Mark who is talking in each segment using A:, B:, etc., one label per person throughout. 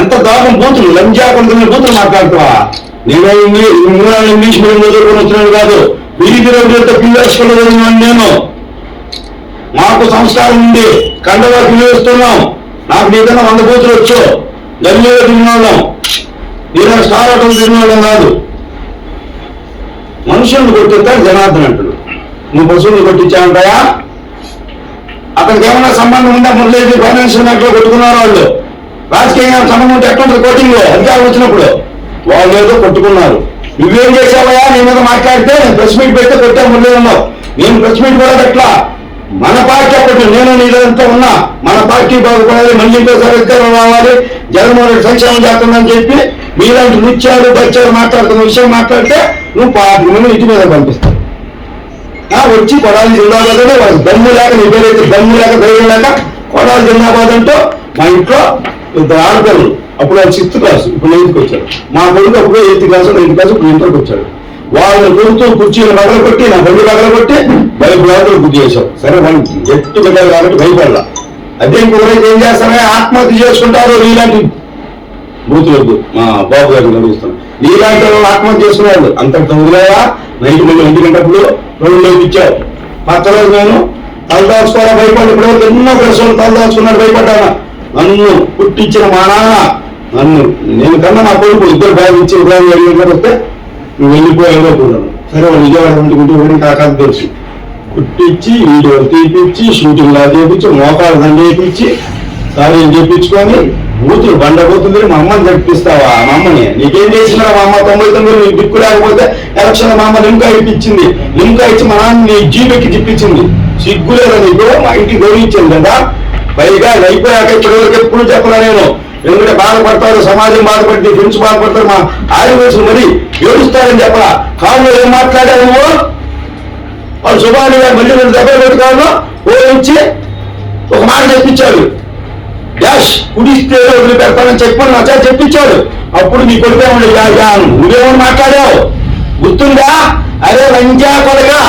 A: ఎంత దారుణం బూతులు లంజా కొంత బూతులు మాట్లాడుతావా నేను ఇంగ్లీష్ మీడియం చదువుకొని వచ్చినాడు కాదు. వీధి రోజులతో పిల్లర్స్కొని చదివినాను నేను మాకు సంస్కారం ఉంది. కండగా పిలివేస్తున్నాం నాకు నీకన్నా వంద బూతులు వచ్చు. గల్లీలో తిరిగినోళ్ళం. నీదైనా స్టార్ ఆటోలు తిరిగినోళ్ళం కాదు. మనుషులను కొట్టిస్తాడు జనార్దన్ అంటాడు నువ్వు పశువులు కొట్టించావంటాయా? అతనికి ఏమైనా సంబంధం ఉందా? మురళీ ఫైనాన్షియల్ బ్యాంక్లో కొట్టుకున్నారు వాళ్ళు. రాజకీయంగా సంబంధం ఉంటే ఎట్లుంటుంది కోటింగ్లో అధికారులు వచ్చినప్పుడు వాళ్ళు ఏదో కొట్టుకున్నారు. నువ్వేం చేసావయా నీ మీద మాట్లాడితే నేను ప్రెస్ మీట్ పెడితే కొట్టే ముందే ఉన్నావు. నేను ప్రెస్ మీట్ కూడా పెట్టలా మన పార్టీ అప్పటి నేను నీళ్ళంతా ఉన్నా మన పార్టీ బాగుపడాలి మళ్ళీ సరిగ్గా రావాలి జగన్మోహన్ రెడ్డి సంక్షేమం చేస్తుందని చెప్పి మీలాంటి నృత్యాలు బచ్చాలు మాట్లాడుతున్న విషయం మాట్లాడితే నువ్వు పార్టీ మంది ఇంటి మీద పంపిస్తావు. ఆ, వచ్చి కొడాలి జిందాబాద్ అంటే దమ్ము లేక నీ దమ్ము లేక ధైర్యం లేక కొడాలి జిందాబాద్ అంటూ మా ఇంట్లో ఆడపిల్లలు అప్పుడు వాళ్ళు సిక్స్త్ క్లాస్ ఇప్పుడు ఎయిత్కి వచ్చాడు మా కొడుకు అప్పుడు ఎయిత్ క్లాస్ నైన్త్ క్లాస్ ఇప్పుడు ఇంటర్కి వచ్చాడు వాళ్ళ కొడుతూ కుర్చీలు పగల కొట్టి నా బండి పగల కొట్టి బైక్ బ్లాగులు బుద్ధి చేశావు సరే మనం ఎత్తు పెట్టాలి కాబట్టి భయపడాల. అదే ఎవరైతే ఏం చేస్తారా? ఆత్మహత్య చేసుకుంటారు ఇలాంటి బూతులొద్దు మా బాబు గారిని గమనిస్తాను నీలాంటి వాళ్ళు ఆత్మహత్య చేసుకున్నాడు అంతటితో వదిలేవా? నైట్ మళ్ళీ ఇంటి గంటప్పుడు రెండు రోజులు ఇచ్చావు. పక్క రోజు నేను. తలదాచుకోవాలా? భయపడి ఇప్పుడు ఎన్నో ప్రశ్నలు తలదాచుకున్నాడు భయపడ్డాను? నన్ను పుట్టించిన మా నాన్న నన్ను నేను కన్నా నా కొడుకు ఇద్దరు బాగా ఇచ్చి ఉదయం ఏడు గంటలకు వస్తే నువ్వు వెళ్ళిపోయావు కూడా సరే వాళ్ళు విజయవాడ ఉంటుకుంటూ పోయి తెలుసు కుట్టించి వీడియో తీపిచ్చి షూటింగ్ లా చేపించి మోకాలు దండ చేపించి సారీ చేపించుకొని బూతులు బండ బూతులు మా అమ్మని చంపిస్తావా మా అమ్మని. నీకేం చేసినా మా అమ్మ తొంభై తొమ్మిది నీకు దిక్కు లేకపోతే ఎలక్షన్ మా అమ్మ లింకా ఇప్పించింది. లింకా ఇచ్చి మా నాన్న నీ జీబెక్కి తిప్పించింది సిగ్గు లేదా నీకు? మా ఇంటికి గౌరవించింది కదా. పైగా ఇది అయిపోయాక పిల్లలకి ఎప్పుడు చెప్పరా నేను. ఎందుకంటే బాధపడతారు సమాజం బాధపడుతుంది ఫ్రెండ్స్ బాధపడతారు మా ఆదివాసులు మరి ఏడుస్తారని చెప్పరా కాళ్ళు ఏం మాట్లాడారు నువ్వు? వాళ్ళు సుభాని గారు మళ్ళీ రెండు దెబ్బలు పెట్టుకోవాలో ఓడించి ఒక మాట చెప్పించాడు యాష్ కుడిస్తే వదిలి పెడతానని చెప్పని నచ్చా చెప్పించాడు అప్పుడు నీ కొడుకేమో యా యా అను. మాట్లాడావు? గుర్తుందా? అరే లంజా కొడగా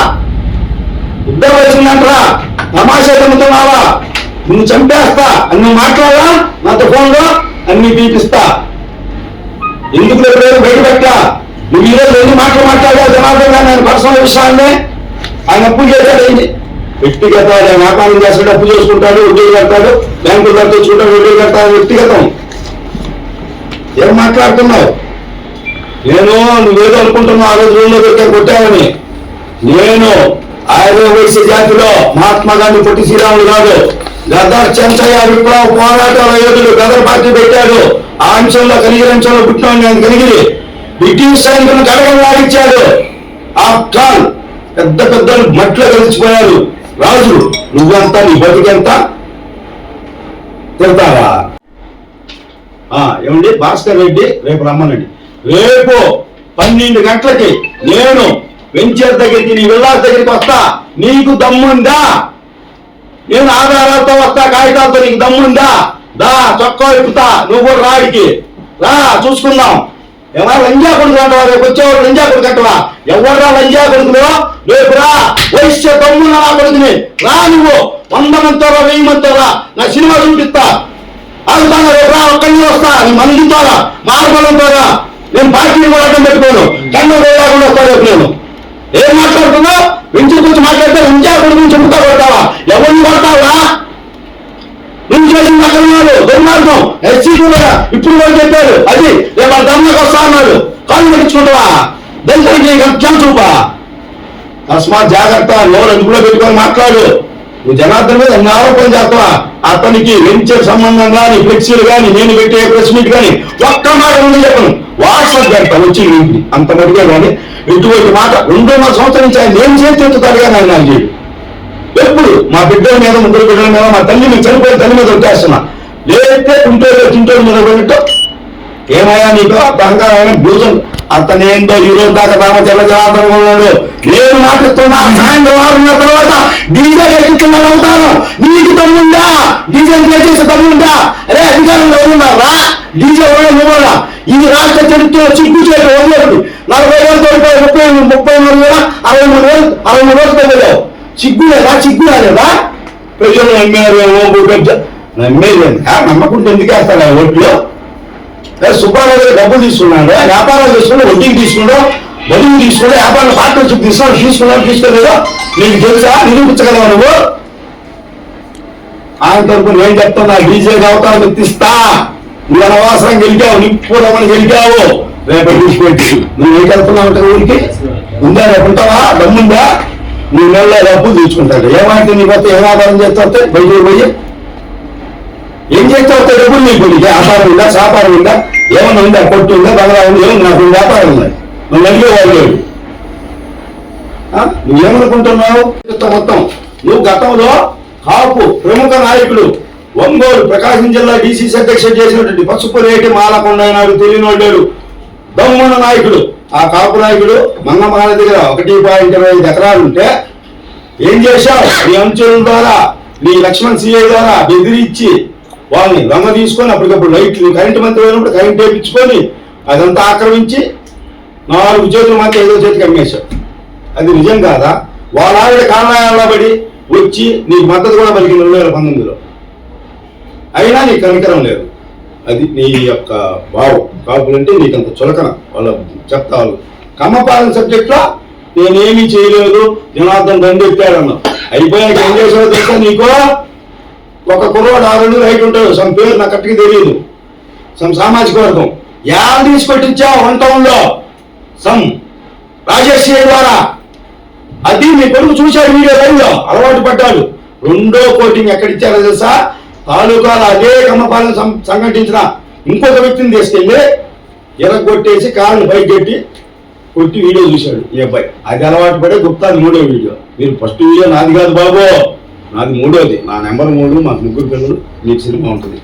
A: ఇద్దరు వచ్చిందంటరా తమాషా తిరుగుతున్నావా నువ్వు చంపేస్తా. అని నువ్వు మాట్లాడా నాతో ఫోన్లో అన్ని తీపిస్తా ఎందుకు లేదు బయట పెట్టా? నువ్వు ఈరోజు ఎన్ని మాటలు మాట్లాడా జనార్దన్ గారు? నేను పర్సనల్ విషయాన్ని ఆయన అప్పు చేశాడు. ఏంటి? వ్యక్తిగత వ్యాపారం చేస్తాడు అప్పు చేసుకుంటాడు ఉద్యోగం కడతాడు బ్యాంకులు కట్టించుకుంటాడు ఉద్యోగం కడతాడు. వ్యక్తిగతం. ఏం మాట్లాడుతున్నావు? నేను నువ్వేదో అనుకుంటున్నావు ఆ రోజు రూమ్లో దొరికే కొట్టావని. నేను ఆయుర్వేద వైశ్య జాతిలో మహాత్మా గాంధీ పొట్టి శ్రీరాములు కాదు. గదర్ చెంచయ్య విప్లవ పోరాటాల యోధులు గదర్ పార్టీ పెట్టాడు. ఆ అంశంలో కలిగిన అంశంలో పుట్టిన కలిగి బ్రిటిష్ సైనికులు గడగం లాగించాడు. ఆఫ్టర్ పెద్ద పెద్దలు మట్లో కలిసిపోయారు రాజు నువ్వెంత నీ బతికెంత తిడతావా ఆ, ఏమండి? భాస్కర్ రెడ్డి రేపు రమ్మనండి. రేపు పన్నెండు గంటలకి నేను వెంచర్ దగ్గరికి నీ విల్లాస్ దగ్గరికి వస్తా. నీకు దమ్ముందా? నేను ఆధారాలతో వస్తా కాగితాలతో నీకు దమ్ముందా? దా చొక్కా ఇప్పుతా నువ్వు కూడా రాడికి రా చూసుకుందాం. ఎవరు లంజా కొడుకు రేపు వచ్చేవాడు లంజా కొడుకు ఎవరా లంజా కొడుకులో? రేపు రా వైశ్య దమ్మున్న నా కొడుకుని. రా నువ్వు. వంద మంతోరా రా వెయ్యి మంతోరా రా నా సినిమా చూపిస్తా. అవుతాను రేపు రా ఒక్కడిని వస్తా. నీ మందితో రా రా నేను పార్టీని కూడా అడ్డం పెట్టుకోను. కన్ను వేయకుండా వస్తా రేపు నేను. ఏం మాట్లాడుతున్నావు? వెంచి గురించి మాట్లాడితే లంజా గురించి చెప్పుతా కొడతావా? ఎవరిని కొడతావా నువ్వు చేసిన నగరాలు దుర్మార్గం. ఎస్సీ కూడా ఇప్పుడు కూడా చెప్పాడు. అది రేపు వాళ్ళ దమ్మకి వస్తా అన్నాడు. కాళ్ళు పెట్టించుకుంటావా దళితులకి నీకు అర్థం చూపా. తస్మాత్ జాగ్రత్త నోరు అందుకులో పెట్టుకొని మాట్లాడు. నువ్వు జనార్దన్ మీద ఎన్ని ఆరోపణలు చేస్తావా? అతనికి వెంచర్ సంబంధం కానీ ఫ్లెక్సీలు కానీ నేను పెట్టే ప్రెస్ మీట్ కానీ ఒక్క మాట ముందు చెప్పను. వాట్సాప్ పెడతా వచ్చి ఇంటికి అంత మటుగా కానీ ఇటువంటి మాట రెండున్నర సంవత్సరం నుంచి ఆయన ఏం చేతి ఎత్తుతాడు కానీ ఆయన నాకు చేయడు. ఎప్పుడు మా బిడ్డల మీద ముగ్గురు బిడ్డల మీద మా తల్లి మీద చనిపోయిన తల్లి మీద వచ్చేస్తున్నా. లేకపోతే తుంటోడు తింటోడు మీద పడినట్టు ఏమయ్యా నీకు అర్థంగా ఆయన భోజనం? అతనేందో ఈ రోజు దాకా రామ జల జలాంతరంగా ఉన్నాడు నేను మాట్లాడుతున్నా సాయంత్రం వారున్న తర్వాత డీజల్ ఎక్కిస్తున్నా అవుతాను నీకు తమ్ముందా డీజల్ చేసే తమ్ముందా అరే అధికారంలో ఉన్నారా? డీజల్ నువ్వురా ఇది రాష్ట్ర చరిత్ర చిక్కు చేత వదిలేదు నలభై వేలు తోడిపోయి ముప్పై ముప్పై మూడు వేల అరవై మూడు వేలు అరవై మూడు వేలు తగ్గలేవు సిగ్గు లేదా? రాలేదా? ప్రజలు నమ్మారు ఏమో నమ్మేది నమ్మకుంటే ఎందుకు వేస్తాడు ఓట్లు? ఏ సుబ్బారావు గారు డబ్బులు తీసుకున్నాడు? వ్యాపారాలు తీసుకున్నాడు వడ్డీకి తీసుకున్నాడు? బదులు తీసుకున్నాడు? వ్యాపారం పార్ట్నర్షిప్ తీసుకున్నాడు? తీసుకున్నాడు? తీసుకోలేదో నీకు తెలుసా? నిరూపించగలవా నువ్వు? ఆయన తరపు నేను చెప్తున్నా? డీజే అవతారం గుర్తిస్తా నువ్వు అనవసరం గెలిచావు నిప్పుడమని గెలిచావు. రేపటి తీసుకెట్టి నువ్వు ఏం కలుపుతున్నావు అంటే ఊరికి? ఉందా? రేపు ఉంటావా? దమ్ముందా నీ నెలలో డబ్బులు తీసుకుంటాడు. ఏమంటే నీ పోతే ఏ వ్యాపారం చేస్తావు బయట పోయి ఏం చేస్తావు డబ్బులు నీకు? నీకు వ్యాపారం ఉందా? సాపారం ఉందా? ఏమన్నా ఉందా? కొట్టు ఉందా? బంగ్లా ఉంది? ఏమన్నా నాకు వ్యాపారం ఉంది? నువ్వు అడిగే వాళ్ళు లేడు నువ్వేమనుకుంటున్నావు మొత్తం. నువ్వు గతంలో కాపు ప్రముఖ నాయకుడు ఒంగోలు ప్రకాశం జిల్లా డిసిసి అధ్యక్షుడు చేసినటువంటి పసుపు రేటి మాలకొండ నాడు తెలియని దమ్మున్న నాయకుడు. ఆ కాపు నాయకుడు మంగమాల దగ్గర ఒకటి పాయింట్ ఇరవై ఐదు ఎకరాలు ఉంటే ఏం చేశావు? నీ అంచుల ద్వారా నీ లక్ష్మణ్ సిఐ ద్వారా బెదిరించి వాళ్ళని లొంగ తీసుకొని అప్పటికప్పుడు లైట్లు కరెంటు మంత్రి అయినప్పుడు కరెంట్ వేయించుకొని అదంతా ఆక్రమించి నాలుగు చేతుల మధ్య ఏదో చేతికి అమ్మేశావు అది నిజం కాదా? వాళ్ళ ఆవిడ కారణాలలో పడి వచ్చి నీకు మద్దతు కూడా పలికిన రెండు వేల పంతొమ్మిదిలో. అయినా నీకు కనికరం లేదు. అది నీ యొక్క భావం. కాపులంటే నీకు అంత చులకన వాళ్ళ చెప్తా వాళ్ళు కమ్మపాలన సబ్జెక్ట్లో నేనేమీ చేయలేదు జనార్దన్ దండి ఎత్తాడన్నా అయిపోయాక ఏం చేసావో తెలుసా నీకు? ఒక కుర్రోడు ఆ రెండు రైట్ ఉంటాడు. సమ్ పేరు నాకు కరెక్ట్గా తెలియదు సమ్ సామాజిక వర్గం. యాడ తీసుకొట్టించావు వన్ టౌన్లో సమ్ రాజేష్ ద్వారా? అది మీ కొడుకు చూశాడు వీడియో లైవ్లో. అలవాటు పడ్డాడు. రెండో కోటింగ్ ఎక్కడ ఇచ్చారో తెలుసా తాలూకాలో అదే కమ్మపాలన సంఘటించిన ఇంకొక వ్యక్తిని తీసుకెళ్ళి ఎరగొట్టేసి కాళ్ళు బయట పెట్టి కొట్టి వీడియో చూశాడు ఈ అబ్బాయి. అది అలవాటు పడే గుప్తా మూడో వీడియో. మీరు ఫస్ట్ వీడియో నాది కాదు బాబు. నాది మూడోది. నా నెంబర్ మూడు మాకు ముగ్గురు పిల్లలు మీకు సినిమా ఉంటుంది.